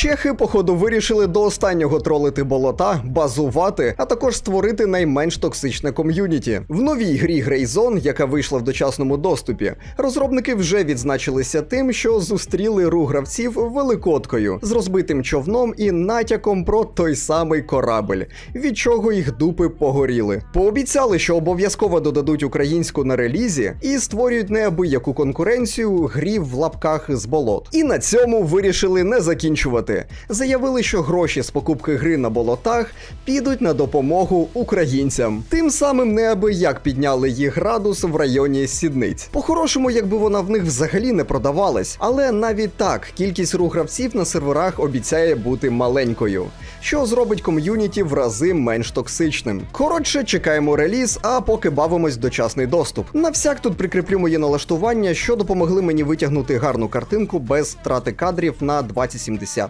Чехи, походу, вирішили до останнього тролити болота, базувати, а також створити найменш токсичне ком'юніті. В новій грі Greyzone, яка вийшла в дочасному доступі, розробники вже відзначилися тим, що зустріли рух гравців великодкою з розбитим човном і натяком про той самий корабль, від чого їх дупи погоріли. Пообіцяли, що обов'язково додадуть українську на релізі і створюють неабияку конкуренцію грі в лапках з болот. І на цьому вирішили не закінчувати. Заявили, що гроші з покупки гри на болотах підуть на допомогу українцям. Тим самим неабияк підняли їх градус в районі сідниць. По-хорошому, якби вона в них взагалі не продавалась, але навіть так кількість рух гравців на серверах обіцяє бути маленькою, що зробить ком'юніті в рази менш токсичним. Коротше, чекаємо реліз, а поки бавимось дочасний доступ. На всяк тут прикріплю мої налаштування, що допомогли мені витягнути гарну картинку без втрати кадрів на 2070.